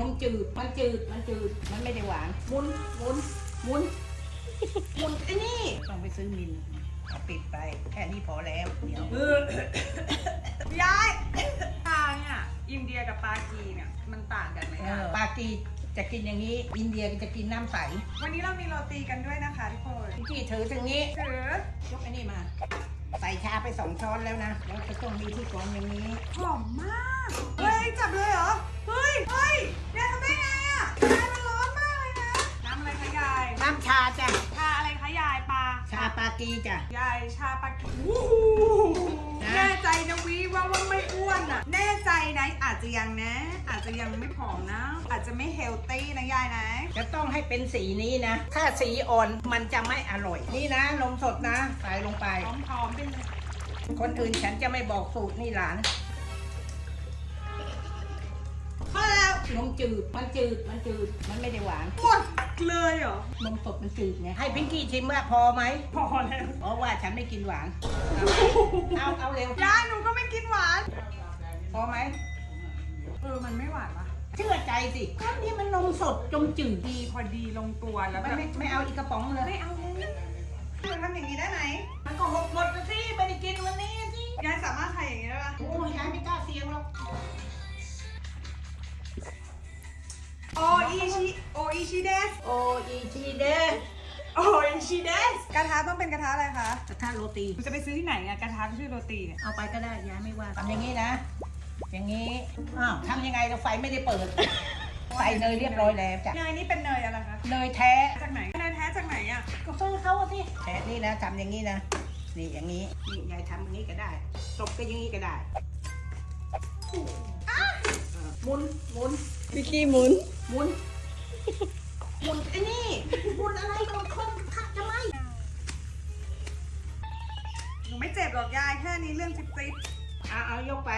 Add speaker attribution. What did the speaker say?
Speaker 1: นมจืด มันจืด มันจืด มันไม่ได้หวานหมุนหมุนหมุนหมุนไอ้นี่ ต้องไปซื้อมินเอาปิดไป แค่นี้พอแล้วเดี๋ยว
Speaker 2: ยายปลาเนี่ยอินเดียกับปากีเนี่ยมันต่างกันไหม
Speaker 1: เอ
Speaker 2: อะ
Speaker 1: อปากีจะกินอย่างนี้ อินเดียก็จะกินน้ำใส
Speaker 2: วันนี้เรามีโรตีกันด้วยนะคะทุกคน
Speaker 1: ที่ถือตรงนี้
Speaker 2: ถือย
Speaker 1: กไอ้นี่มา ใส่ชาไปสองช้อนแล้วนะ แล้วจะต้องมีที่กรองอย่างนี้
Speaker 2: หอมมาก เฮ้ยจับเลยเหรอำ
Speaker 1: ชาจ้ะ
Speaker 2: ชาอะไรคะยายปลา
Speaker 1: ชาปากีจ้ะ
Speaker 2: ยายชาปากีวู้หู
Speaker 1: นะ
Speaker 2: แน่ใจนะวิว่าว่าไม่อ้วนอะ แน่ใจนะอาจจะยังนะ อาจจะยังไม่ผอมนะ อาจจะไม่เฮลตี้นะยายนะ
Speaker 1: จะต้องให้เป็นสีนี้นะ ถ้าสีอ่อนมันจะไม่อร่อย นี่นะนมสดนะ ใส่ลงไป
Speaker 2: พร้อมๆเป็นเลย
Speaker 1: คนอื่นฉันจะไม่บอกสูตรนี่หลาน
Speaker 2: พอแล้ว
Speaker 1: นมจืด มันจืด มันจืด มันไม่ได้หวาน
Speaker 2: หมด เลยเหรอ
Speaker 1: นมสดมันจืดไงให้พิงกี้ชิมว่าพอไหม
Speaker 2: พอแล้ว
Speaker 1: เพราะว่าฉันไม่กินหวาน เอาเอาเร็ว
Speaker 2: ยายหนูก็ไม่กินหวาน
Speaker 1: พอไหม
Speaker 2: เออมันไม่หวานปะ
Speaker 1: เชื่อใจสิก็นี่มันนมสดจมจืด
Speaker 2: ดีพอดีลงตัวแล้ว
Speaker 1: ไม่
Speaker 2: แบบ
Speaker 1: ไม่ไม่เอาอีกกระป๋องเลย
Speaker 2: ไม่เอาเลยหนูทำอย่างนี้ได้ไหม
Speaker 1: มันก็หกหมดแล้วสิไม่ได้กินวันนี้สิ
Speaker 2: ยายสามารถทำอย่างนี้ได้ปะ
Speaker 1: โอ้ยยายไม่กล้าเสี่ยงหรอก
Speaker 2: โออิชิโออิชิเดส
Speaker 1: โออีชีเด
Speaker 2: โออิชิเดสกระทะต้องเป็นกระทะอะไรคะ
Speaker 1: กระทะโรตี
Speaker 2: หนูจะไปซื้อที่ไหนอะกระทะชื่อโรตีเนี่ย
Speaker 1: เอาไปก็ได้ยายไม่ว่าทำอย่างนี้นะ อย่างนี้อ้าวทำยังไงเราไฟไม่ได้เปิด ใส่เนยเรียบร้อยแล้วจ้ะ
Speaker 2: เนยนี่เป็นเนยอะไรคะ
Speaker 1: เนยแท้
Speaker 2: จากไหนเนยแท้จากไหนอะ
Speaker 1: ก็ซื้อเขาอะสิแต่นี่นะทำอย่างนี้นะนี่อย่างนี้นี่ยายทำอย่างนี้ก็ได้ตบก็อย่างนี้ก็ได้อะหมุนหมุน
Speaker 3: พี่กี้หมุน
Speaker 1: หมุน
Speaker 2: แค่นี้เรื่องสิบสิบ
Speaker 1: เอาเอายกไป